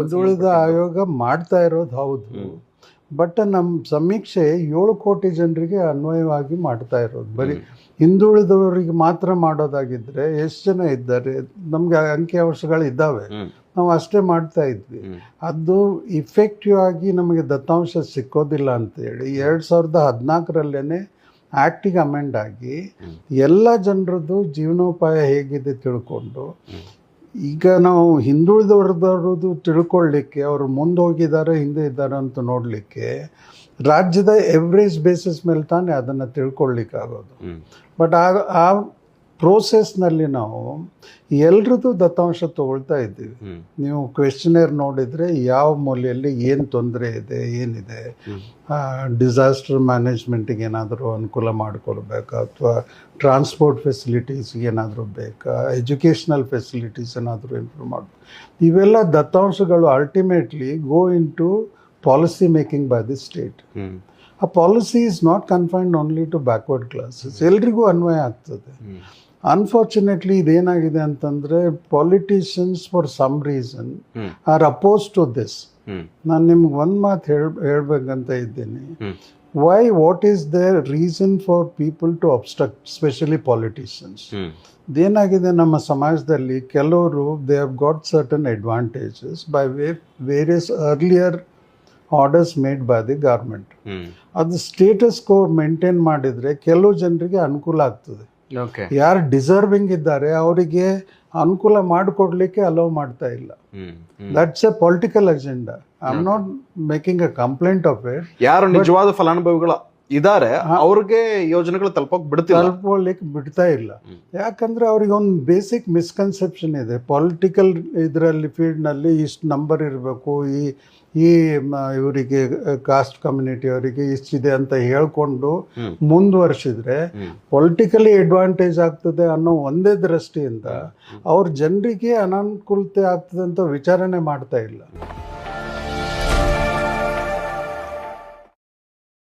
ಹಿಂದುಳಿದ ಆಯೋಗ ಮಾಡ್ತಾ ಇರೋದು ಹೌದು. ಬಟ್ ನಮ್ಮ ಸಮೀಕ್ಷೆ ಏಳು ಕೋಟಿ ಜನರಿಗೆ ಅನ್ವಯವಾಗಿ ಮಾಡ್ತಾ ಇರೋದು. ಬರೀ ಹಿಂದುಳಿದವರಿಗೆ ಮಾತ್ರ ಮಾಡೋದಾಗಿದ್ರೆ ಎಷ್ಟು ಜನ ಇದ್ದಾರೆ? ನಮ್ಗೆ ಅಂಕಿಅಂಶಗಳು ಇದ್ದಾವೆ. ನಾವು ಅಷ್ಟೇ ಮಾಡ್ತಾ ಇದ್ವಿ. ಅದು ಇಫೆಕ್ಟಿವ್ ಆಗಿ ನಮಗೆ ದತ್ತಾಂಶ ಸಿಕ್ಕೋದಿಲ್ಲ ಅಂತೇಳಿ ಎರಡು ಸಾವಿರದ ಹದಿನಾಲ್ಕರಲ್ಲೇ ಆ್ಯಕ್ಟಿಗೆ ಅಮೆಂಡ್ ಆಗಿ ಎಲ್ಲ ಜನರದ್ದು ಜೀವನೋಪಾಯ ಹೇಗಿದೆ ತಿಳ್ಕೊಂಡು ಈಗ ನಾವು ಹಿಂದುಳಿದವ್ರದವ್ರದ್ದು ತಿಳ್ಕೊಳ್ಳಿಕ್ಕೆ ಅವರು ಮುಂದೆ ಹೋಗಿದ್ದಾರೆ ಹಿಂದೆ ಇದ್ದಾರೆ ಅಂತ ನೋಡಲಿಕ್ಕೆ ರಾಜ್ಯದ ಎವ್ರೇಜ್ ಬೇಸಿಸ್ ಮೇಲೆ ತಾನೇ ಅದನ್ನು ತಿಳ್ಕೊಳ್ಳಿಕ್ಕಾಗೋದು. ಬಟ್ ಆ ಆ ಪ್ರೋಸೆಸ್ನಲ್ಲಿ ನಾವು ಎಲ್ರದ್ದು ದತ್ತಾಂಶ ತಗೊಳ್ತಾ ಇದ್ದೀವಿ. ನೀವು ಕ್ವೆಶ್ಚನೇರ್ ನೋಡಿದರೆ ಯಾವ ಮೂಲೆಯಲ್ಲಿ ಏನು ತೊಂದರೆ ಇದೆ ಏನಿದೆ ಡಿಸಾಸ್ಟರ್ ಮ್ಯಾನೇಜ್ಮೆಂಟಿಗೆ ಏನಾದರೂ ಅನುಕೂಲ ಮಾಡಿಕೊಳ್ಬೇಕಾ? ಅಥವಾ ಟ್ರಾನ್ಸ್ಪೋರ್ಟ್ ಫೆಸಿಲಿಟೀಸ್ಗೆ ಏನಾದರೂ ಬೇಕಾ? ಎಜುಕೇಷನಲ್ ಫೆಸಿಲಿಟೀಸ್ ಏನಾದರೂ ಇಂಪ್ರೂವ್ ಮಾಡಬೇಕು. ಇವೆಲ್ಲ ದತ್ತಾಂಶಗಳು ultimately go into policy making by the state ಆ policy is not confined only to backward classes ಎಲ್ರಿಗೂ ಅನ್ವಯ ಆಗ್ತದೆ. ಅನ್ಫಾರ್ಚುನೇಟ್ಲಿ ಇದೇನಾಗಿದೆ ಅಂತಂದರೆ politicians for some reason are oppose to this ನಾನು ನಿಮ್ಗೆ ಒಂದು ಮಾತು ಹೇಳ್ ಹೇಳ್ಬೇಕಂತ ಇದ್ದೀನಿ. Why what is the reason for people to obstruct specially politicians ಇದೇನಾಗಿದೆ ನಮ್ಮ ಸಮಾಜದಲ್ಲಿ ಕೆಲವರು they have got certain advantages by way various earlier orders made by the government ಅದು ಸ್ಟೇಟಸ್ ಕೋ ಮೇಂಟೈನ್ ಮಾಡಿದರೆ ಕೆಲವು ಜನರಿಗೆ ಅನುಕೂಲ ಆಗ್ತದೆ. ಯಾರು ಡಿಸರ್ವಿಂಗ್ ಇದ್ದಾರೆ ಅವರಿಗೆ ಅನುಕೂಲ ಮಾಡಿಕೊಡ್ಲಿಕ್ಕೆ ಅಲೋ ಮಾಡ್ತಾ ಇಲ್ಲ. That's a political agenda I am not making a complaint of it ಯಾರು ನಿಜವಾದ ಫಲಾನುಭವಿಗಳ ಇದಾರೆ ಅವ್ರಿಗೆ ಯೋಜನೆಗಳು ತಲುಪೋಕ್ ಬಿಡ್ತಿಲ್ಲ. ತಲುಪಲಿಕ್ಕೆ ಬಿಡ್ತಾ ಇಲ್ಲ. ಯಾಕಂದ್ರೆ ಅವ್ರಿಗೆ ಒಂದು ಬೇಸಿಕ್ ಮಿಸ್ಕನ್ಸೆಪ್ಷನ್ ಇದೆ. ಪೊಲಿಟಿಕಲ್ ಇದರಲ್ಲಿ ಫೀಲ್ಡ್ನಲ್ಲಿ ಇಷ್ಟು ನಂಬರ್ ಇರಬೇಕು ಈ ಈ ಇವರಿಗೆ ಕಾಸ್ಟ್ ಕಮ್ಯುನಿಟಿ ಅವರಿಗೆ ಇಷ್ಟಿದೆ ಅಂತ ಹೇಳ್ಕೊಂಡು ಮುಂದುವರ್ಸಿದ್ರೆ ಪೊಲಿಟಿಕಲಿ ಅಡ್ವಾಂಟೇಜ್ ಆಗ್ತದೆ ಅನ್ನೋ ಒಂದೇ ದೃಷ್ಟಿಯಿಂದ ಅವ್ರ ಜನರಿಗೆ ಅನಾನುಕೂಲತೆ ಆಗ್ತದೆ ಅಂತ ವಿಚಾರಣೆ ಮಾಡ್ತಾ ಇಲ್ಲ.